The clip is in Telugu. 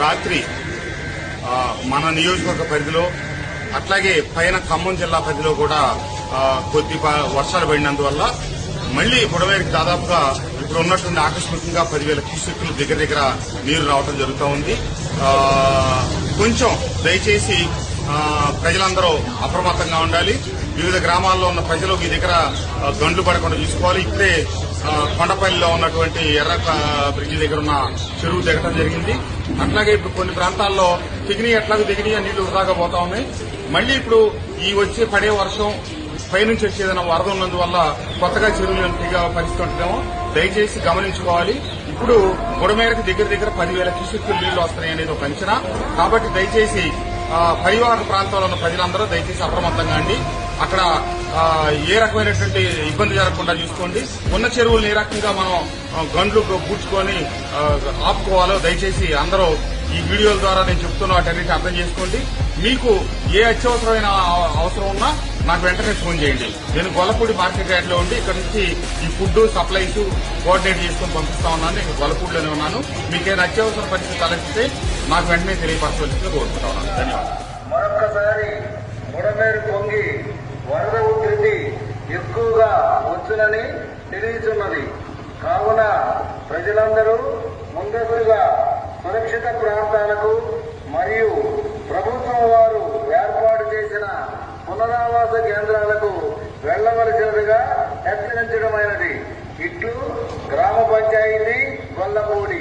రాత్రి మన నియోజకవర్గ పరిధిలో అట్లాగే పైన ఖమ్మం జిల్లా పరిధిలో కూడా కొద్ది ప- వర్షాలు పడినందువల్ల మళ్ళీ బుడమేరికి దాదాపుగా ఇప్పుడు ఉన్నటువంటి ఆకస్మికంగా పదివేల క్యూసెక్కులు దగ్గర దగ్గర నీరు రావడం జరుగుతూ ఉంది. కొంచెం దయచేసి ప్రజలందరూ అప్రమత్తంగా ఉండాలి. వివిధ గ్రామాల్లో ఉన్న ప్రజలు మీ దగ్గర గండ్లు పడకుండా చూసుకోవాలి. ఇప్పుడే కొండపల్లిలో ఉన్నటువంటి ఎర్ర బ్రిడ్జి దగ్గర ఉన్న చెరువు దిగటం జరిగింది. అట్లాగే ఇప్పుడు కొన్ని ప్రాంతాల్లో దిగిని ఎట్లాగో దిగిని నీళ్ళు వృధాగా పోతా ఉన్నాయి. మళ్ళీ ఇప్పుడు ఈ వచ్చే పడే వర్షం పైనుంచి వచ్చేదన్న వరద ఉన్నందువల్ల కొత్తగా చెరువులు ఎంపీగా పరిస్థితుంటాము దయచేసి గమనించుకోవాలి. ఇప్పుడు గుడమేరకు దగ్గర దగ్గర పదివేల క్యూసెక్కులు నీళ్ళు వస్తున్నాయి అనేది ఒక అంచనా. కాబట్టి దయచేసి పరివాహక ప్రాంతాల్లో ఉన్న ప్రజలందరూ దయచేసి అప్రమత్తంగా అండి అక్కడ ఏ రకమైనటువంటి ఇబ్బంది జరగకుండా చూసుకోండి. ఉన్న చెరువులు ఏ రకంగా మనం గండ్లు పూడ్చుకొని ఆపుకోవాలో దయచేసి అందరూ ఈ వీడియోల ద్వారా నేను చెప్తున్న వాటన్నిటి అర్థం చేసుకోండి. మీకు ఏ అత్యవసరమైన అవసరం ఉన్నా నాకు వెంటనే ఫోన్ చేయండి. నేను గొల్లపూడి మార్కెట్ యార్డ్లో ఉండి ఇక్కడ నుంచి ఈ ఫుడ్ సప్లైస్ కోఆర్డినేట్ చేసుకుని పంపిస్తా ఉన్నాను. నేను గొల్లపూడిలోనే ఉన్నాను. మీకేమైనా అత్యవసర పరిస్థితి తలెత్తితే నాకు వెంటనే తెలియపరచవలసిందిగా కోరుకుంటా ఉన్నాను. ధన్యవాదాలు. మరొకసారి పొంగి వరద ఉధృతి ఎక్కువగా వచ్చునని తెలియచున్నది. కావున ప్రజలందరూ ముందస్తుగా సురక్షిత ప్రాంతాలకు మరియు ప్రభుత్వం వారు ఏర్పాటు చేసిన పునరావాస కేంద్రాలకు వెళ్ళవలసినదిగా హెచ్చరించడమైనది. ఇట్లు గ్రామ పంచాయతీ గొల్లపూడి.